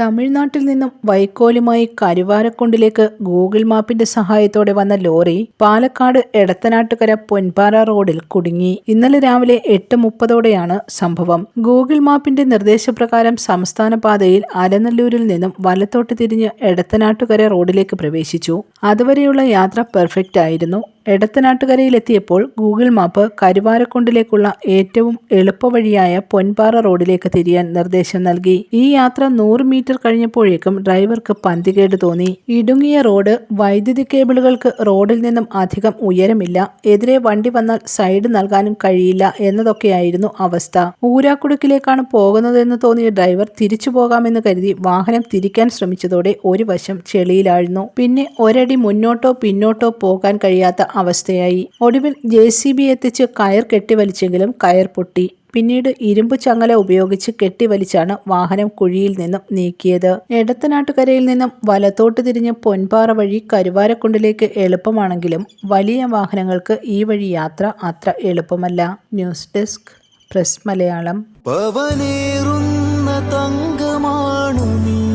തമിഴ്നാട്ടിൽ നിന്നും വൈക്കോലുമായി കരുവാരക്കുണ്ടിലേക്ക് ഗൂഗിൾ മാപ്പിന്റെ സഹായത്തോടെ വന്ന ലോറി പാലക്കാട് എടത്തനാട്ടുകര പൊൻപാറ റോഡിൽ കുടുങ്ങി. ഇന്നലെ രാവിലെ എട്ട് മുപ്പതോടെയാണ് സംഭവം. ഗൂഗിൾ മാപ്പിന്റെ നിർദ്ദേശപ്രകാരം സംസ്ഥാന പാതയിൽ അലനല്ലൂരിൽ നിന്നും വലത്തോട്ട് തിരിഞ്ഞ് എടത്തനാട്ടുകര റോഡിലേക്ക് പ്രവേശിച്ചു. അതുവരെയുള്ള യാത്ര പെർഫെക്റ്റ് ആയിരുന്നു. എടത്തനാട്ടുകരയിലെത്തിയപ്പോൾ ഗൂഗിൾ മാപ്പ് കരുവാരക്കുണ്ടിലേക്കുള്ള ഏറ്റവും എളുപ്പവഴിയായ പൊൻപാറ റോഡിലേക്ക് തിരിയാൻ നിർദ്ദേശം നൽകി. ഈ യാത്ര നൂറ് മീറ്റർ കഴിഞ്ഞപ്പോഴേക്കും ഡ്രൈവർക്ക് പന്തികേട് തോന്നി. ഇടുങ്ങിയ റോഡ് വൈദ്യുതി കേബിളുകൾക്ക് റോഡിൽ നിന്നും അധികം ഉയരമില്ല. എതിരെ വണ്ടി വന്നാൽ സൈഡ് നൽകാനും കഴിയില്ല എന്നതൊക്കെയായിരുന്നു അവസ്ഥ. ഊരാക്കുടുക്കിലേക്കാണ് പോകുന്നതെന്ന് തോന്നിയ ഡ്രൈവർ തിരിച്ചു പോകാമെന്ന് കരുതി വാഹനം തിരിക്കാൻ ശ്രമിച്ചതോടെ ഒരു വശം ചെളിയിലാഴ്ന്നു. പിന്നെ ഒരടി മുന്നോട്ടോ പിന്നോട്ടോ പോകാൻ കഴിയാത്ത അവസ്ഥയായി. ഒടുവിൽ ജെ സി ബി എത്തിച്ച് കയർ കെട്ടിവലിച്ചെങ്കിലും കയർ പൊട്ടി. പിന്നീട് ഇരുമ്പ് ചങ്ങല ഉപയോഗിച്ച് കെട്ടിവലിച്ചാണ് വാഹനം കുഴിയിൽ നിന്നും നീക്കിയത്. എടത്തനാട്ടുകരയിൽ നിന്നും വലത്തോട്ട് തിരിഞ്ഞ് പൊൻപാറ വഴി കരുവാരക്കുണ്ടിലേക്ക് എളുപ്പമാണെങ്കിലും വലിയ വാഹനങ്ങൾക്ക് ഈ വഴി യാത്ര അത്ര എളുപ്പമല്ല. News desk press Malayalam. തങ്കമാണു നീ.